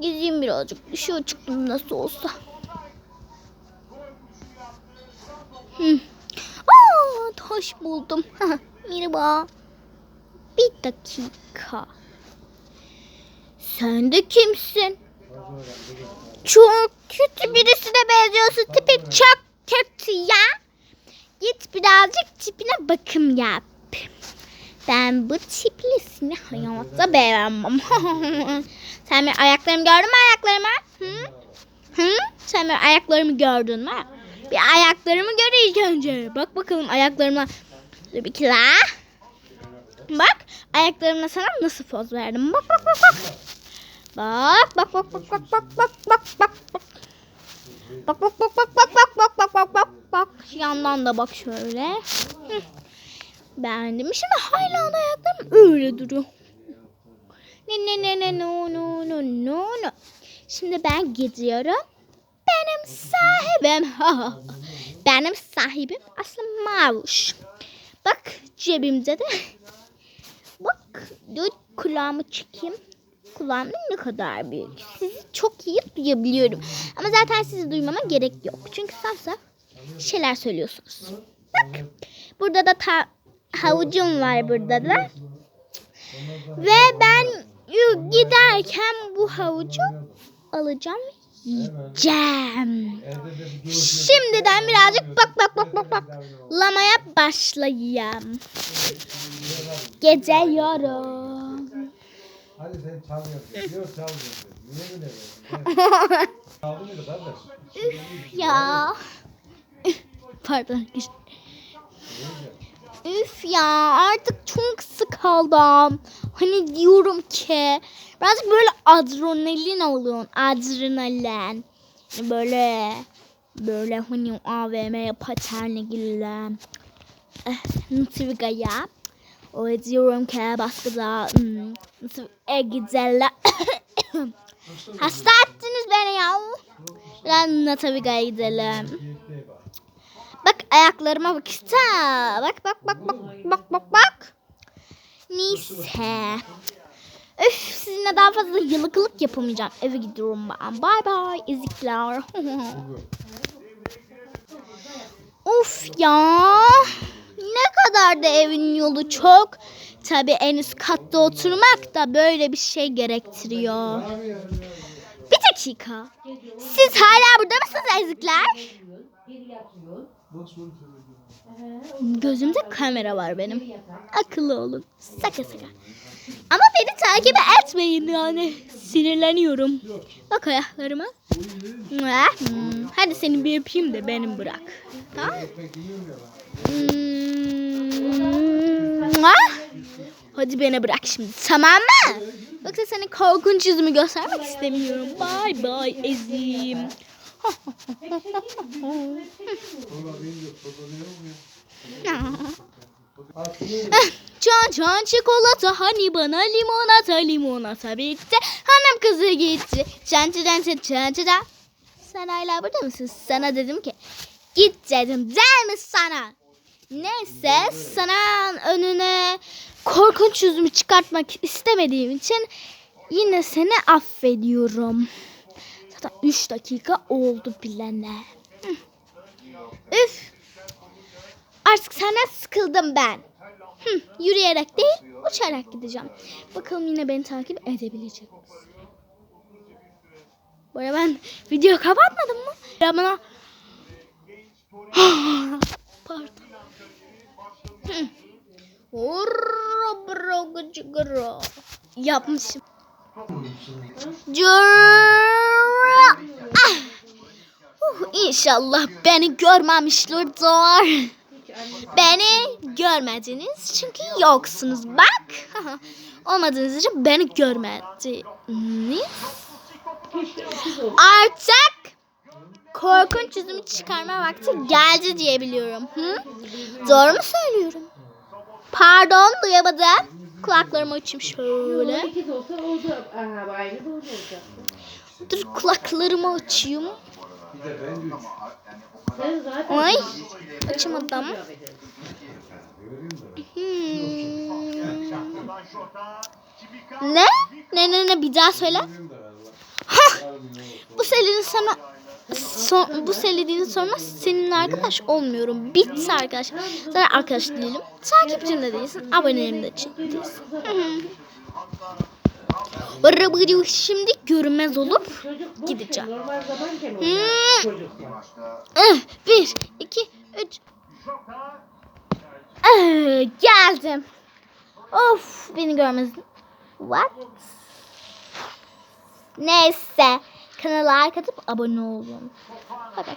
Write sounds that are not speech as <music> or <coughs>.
Gezeyim birazcık. Dışarı çıktım nasıl olsa. Hı. Aa, taş buldum. <laughs> Merhaba. Bir dakika. Sen de kimsin? Çok kötü birisine benziyorsun. Tipin çok kötü ya. Git birazcık tipine bakım yap. Ben bu tiplisini hayatta beğenmem. Sen benim ayaklarımı gördün mü ayaklarımı? Hı? Hı? Sen benim ayaklarımı gördün mü? Bir ayaklarımı gör ilk önce. Bak bakalım ayaklarıma. Bir kere. Bak ayaklarımla sana nasıl poz verdim. Bak bak bak bak. Bak bak bak bak bak bak bak bak bak bak. Bak bak bak bak bak bak bak bak bak bak bak. Yandan da bak şöyle. Hı. Beğendim. Şimdi hala ayaklarım öyle duruyor. Ne ne ne ne no no no no no. Şimdi ben gidiyorum. Benim sahibim. <laughs> Benim sahibim aslında Mavuş. Bak cebimde de. Bak dur kulağımı çekeyim. Kulağım ne kadar büyük. Sizi çok iyi duyabiliyorum. Ama zaten sizi duymama gerek yok. Çünkü saf saf şeyler söylüyorsunuz. Bak burada da ta havucum var burada da. Ve ben giderken bu havucu alacağım yiyeceğim. Şimdiden birazcık bak bak bak bak bak lamaya başlayayım. Geziyorum. Hadi <laughs> sen çalmıyorsun. Yok çalmıyorsun. Niye böyle yapıyorsun? Kardeş? ya. Pardon. Üf ya artık çok sıkıldım. Hani diyorum ki birazcık böyle adrenalin oluyor. Adrenalin. Hani böyle böyle hani AVM'ye paterne girelim. Eh, nasıl gaya? O diyorum ki başka da hmm, nasıl e gidelim. <coughs> Hasta ettiniz beni ya. Ben Nataviga'ya gidelim. Bak ayaklarıma bak işte. Bak bak bak bak bak bak bak. Neyse. Öf sizinle daha fazla yılıkılık yapamayacağım. Eve gidiyorum ben. Bye bye ezikler. <laughs> of ya. Ne kadar da evin yolu çok. Tabii en üst katta oturmak da böyle bir şey gerektiriyor. Bir dakika. Siz hala burada mısınız ezikler? Gözümde kamera var benim. Akıllı olun. Saka saka. Ama beni takip etmeyin yani. Sinirleniyorum. Bak ayaklarıma. Mua, hmm. Hadi seni bir öpeyim de benim bırak. Tamam? Hmm. Mua. Hadi beni bırak şimdi. Tamam mı? Yoksa senin korkunç yüzümü göstermek istemiyorum. Bye bye ezim. Can can çikolata hani bana limonata limonata bitti. Hanım kızı gitti. Can can can can can. Sen hala burada mısın? Sana dedim ki git dedim. Der mi sana? Neyse sana önüne korkunç yüzümü çıkartmak istemediğim için yine seni affediyorum. Zaten 3 dakika oldu bilene. Üf. Artık senden sıkıldım ben. Hı, yürüyerek değil, uçarak gideceğim. Bakalım yine beni takip edebilecek misin? Bu arada ben video kapatmadım mı? Ya bana... <gasps> Pardon. Hı. Urra Ah. Uh, inşallah beni görmemişlerdir. Beni görmediniz çünkü yoksunuz. Bak. <laughs> Olmadığınız için beni görmediniz. Artık korkunç yüzümü çıkarma vakti geldi diye biliyorum. Hı? Doğru mu söylüyorum? Pardon duyamadım. Kulaklarımı açayım şöyle. Dur kulaklarımı açayım. Ay açamadım. Hmm. Ne? Ne ne ne bir daha söyle. Hah. Bu selinin sana son, bu söylediğin sonra senin arkadaş olmuyorum. Bitti arkadaş. Sana arkadaş değilim. Takipçim de değilsin. Abonelerim de değilsin. Arabacı Şimdi görünmez olup Gideceğim. Hmm. Eh, bir, iki, üç. Eh, geldim. Of beni görmezsin. What? Neyse. Kanala like atıp abone olun. Bye bye.